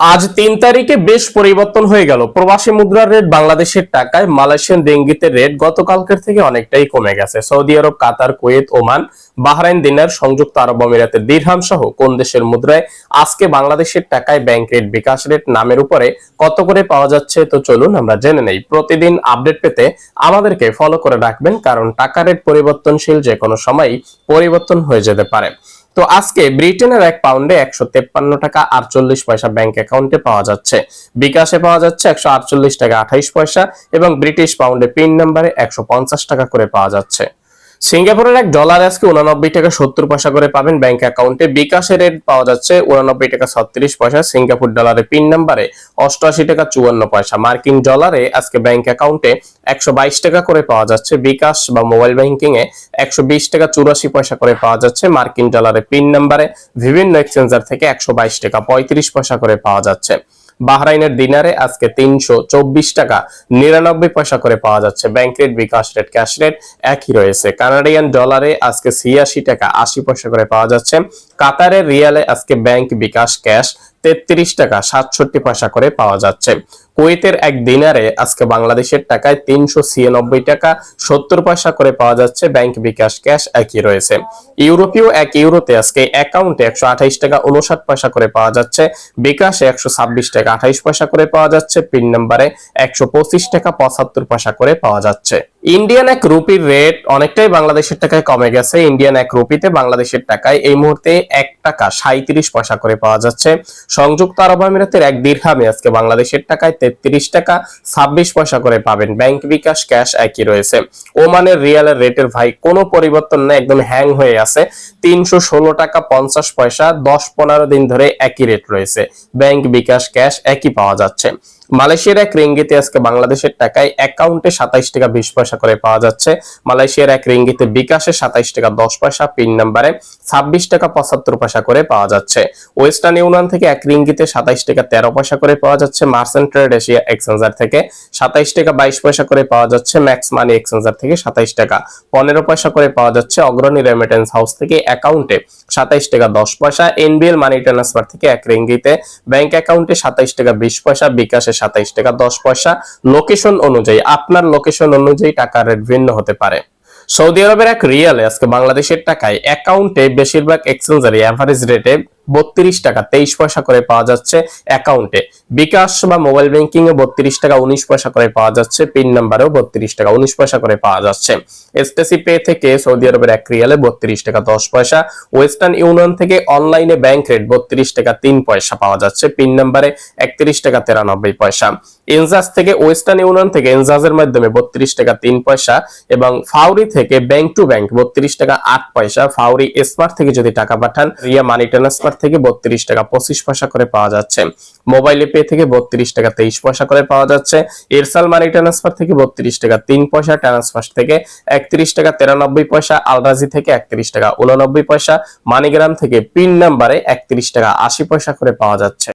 আজ তিন তারিখে বেশ পরিবর্তন হয়ে গেল। প্রবাসী মুদ্রার রেট বাংলাদেশের টাকায় মালয়েশিয়ান রেঙ্গিতে রেট গতকালকের থেকে অনেকটাই কমে গেছে। Saudi Arab, Qatar, Kuwait, Oman Bahrain dinar সংযুক্ত আরব আমিরাতের দিরহাম সহ কোন দেশের মুদ্রায় আজকে বাংলাদেশের টাকায় ব্যাংক রেট বিকাশ রেট নামের উপরে কত করে পাওয়া যাচ্ছে, তো চলুন আমরা জেনে নেই। প্রতিদিন আপডেট পেতে আমাদেরকে ফলো করে রাখবেন, কারণ টাকা রেট পরিবর্তনশীল যে কোনো সময়ই পরিবর্তন হয়ে যেতে পারে। তো আজকে ব্রিটেনের এক পাউন্ডে একশো তেপ্পান্ন টাকা আটচল্লিশ পয়সা ব্যাংক অ্যাকাউন্টে পাওয়া যাচ্ছে। বিকাশে পাওয়া যাচ্ছে একশো আটচল্লিশ টাকা আঠাইশ পয়সা এবং ব্রিটিশ পাউন্ডে পিন নাম্বারে একশো পঞ্চাশ টাকা করে পাওয়া যাচ্ছে। সিঙ্গাপুরের এক ডলার আজকে উনানব্বই টাকা সত্তর পয়সা করে পাবেন ব্যাংক অ্যাকাউন্টে বিকাশের রেট পাওয়া যাচ্ছে উনানব্বই টাকা ছত্রিশ পয়সা, সিঙ্গাপুর ডলারে পিন নাম্বারে অষ্টআশি টাকা চুয়ান্ন পয়সা। মার্কিন ডলারে আজকে ব্যাংক অ্যাকাউন্টে একশো বাইশ টাকা করে পাওয়া যাচ্ছে। বিকাশ বা মোবাইল ব্যাংকিং এ একশো বিশ টাকা চুরাশি পয়সা করে পাওয়া যাচ্ছে। মার্কিন ডলারে পিন নাম্বারে বিভিন্ন এক্সচেঞ্জার থেকে একশো বাইশ টাকা পঁয়ত্রিশ পয়সা করে পাওয়া যাচ্ছে। বাহরাইনের দিনারে আজকে তিনশো চব্বিশ টাকা নিরানব্বই পয়সা করে পাওয়া যাচ্ছে। Bank rate bKash rate cash rate একই রয়েছে। কানাডিয়ান ডলারে আজকে ছিয়াশি টাকা আশি পয়সা করে পাওয়া যাচ্ছে। কাতারের রিয়ালে আজকে ব্যাংক বিকাশ ক্যাশ তেত্রিশ টাকা সাতষট্টি পয়সা করে পাওয়া যাচ্ছে। কুয়েতের এক দিনারে আজকে বাংলাদেশের টাকায় তিনশো ছিয়ানব্বই টাকা সত্তর পয়সা করে পাওয়া যাচ্ছে। ব্যাংক বিকাশ ক্যাশ একই রয়েছে। ইউরোপীয় এক ইউরোতে আজকে অ্যাকাউন্টে একশো আঠাইশ টাকা উনষাট পয়সা করে পাওয়া যাচ্ছে। বিকাশে একশো ছাব্বিশ টাকা আঠাইশ পয়সা করে পাওয়া যাচ্ছে। পিন নাম্বারে একশো পঁচিশ টাকা পঁচাত্তর পয়সা করে পাওয়া যাচ্ছে। ইন্ডিয়ান এক রুপির রেট অনেকটাই বাংলাদেশের টাকায় কমে গেছে। ইন্ডিয়ান এক রুপিতে বাংলাদেশের টাকায় এই মুহূর্তে এক টাকা সাঁত্রিশ পয়সা করে পাওয়া যাচ্ছে। সংযুক্ত আরব আমিরাতের এক দীর্ঘামে আজকে বাংলাদেশের টাকায় তেত্রিশ টাকা ছাব্বিশ পয়সা করে পাবেন। ব্যাংক বিকাশ ক্যাশ একই রয়েছে। ওমানের রিয়ালের রেটের ভাই কোনো পরিবর্তন নেই, একদম হ্যাং হয়ে আছে। তিনশো ষোলো টাকা পঞ্চাশ পয়সা, দশ পনেরো দিন ধরে একই রেট রয়েছে। ব্যাংক বিকাশ ক্যাশ একই পাওয়া যাচ্ছে। মালয়েশিয়ার এক রিঙ্গিতে আজকে বাংলাদেশের টাকায় অ্যাকাউন্টে সাতাইশ টাকা বিশ পয়সা করে পাওয়া যাচ্ছে। মালয়েশিয়ার এক রিঙ্গিতে বিকাশে সাতাইশ টাকা দশ পয়সা, পিন নাম্বারে ছাব্বিশ টাকা পঁচাত্তর পয়সা করে পাওয়া যাচ্ছে। ওয়েস্টার্ন ইউনিয়ন থেকে এক রিঙ্গিতে সাতাইশ টাকা তেরো পয়সা করে পাওয়া যাচ্ছে। মার্সেন্ট ট্রেড এশিয়া এক্সচেঞ্জার থেকে সাতাইশ টাকা বাইশ পয়সা করে পাওয়া যাচ্ছে। ম্যাক্স মানি এক্সচেঞ্জার থেকে সাতাইশ টাকা পনেরো পয়সা করে পাওয়া যাচ্ছে। অগ্রণী রেমিটেন্স হাউস থেকে অ্যাকাউন্টে সাতাইশ টাকা দশ পয়সা। এনবিএল মানি ট্রান্সফার থেকে এক রিঙ্গিতে ব্যাংক অ্যাকাউন্টে সাতাইশ টাকা বিশ পয়সা। বিকাশে সাতাইশ টাকা দশ পয়সা। লোকেশন অনুযায়ী, আপনার লোকেশন অনুযায়ী টাকার রেট ভিন্ন হতে পারে। সৌদি আরবের এক রিয়ালে আজকে বাংলাদেশের টাকায় অ্যাকাউন্টে বেশিরভাগ এক্সচেঞ্জারি অ্যাভারেজ রেটে বত্রিশ টাকা, তেইশ পয়সা করে পাওয়া যাচ্ছে অ্যাকাউন্টে বিকাশ বা মোবাইল ব্যাংকিং এ বত্রিশ টাকা, উনিশ পয়সা করে পাওয়া যাচ্ছে পিন নাম্বারেও বত্রিশ টাকা, উনিশ পয়সা করে পাওয়া যাচ্ছে। এসটিসি পে থেকে সৌদি আরবের এক রিয়ালে বত্রিশ টাকা, দশ পয়সা। ওয়েস্টার্ন ইউনিয়ন থেকে অনলাইনে ব্যাংক রেট বত্রিশ টাকা, তিন পয়সা পাওয়া যাচ্ছে পিন নাম্বারে একত্রিশ টাকা, তেরানব্বই পয়সা। ইনজাস থেকে ওয়েস্টার্ন ইউনিয়ন থেকে ইনজাজের মাধ্যমে বত্রিশ টাকা, তিন পয়সা এবং ফাউরি থেকে ব্যাংক টু ব্যাংক বত্রিশ টাকা, আট পয়সা। ফাউরি স্মার্ট থেকে যদি টাকা পাঠান, রিয়া মানি ট্রান্সফার থেকে বত্রিশ টাকা পঁচিশ পয়সা করে পাওয়া যাচ্ছে। মোবাইলে পে থেকে বত্রিশ টাকা তেইশ পয়সা করে পাওয়া যাচ্ছে। এরসাল মানি ট্রান্সফার থেকে বত্রিশ টাকা তিন পয়সা, ট্রান্সফার থেকে একত্রিশ টাকা তেরানব্বই পয়সা আলরাজি থেকে একত্রিশ টাকা উননব্বই পয়সা, মানিগ্রাম থেকে পিন নাম্বারে একত্রিশ টাকা আশি পয়সা করে পাওয়া যাচ্ছে।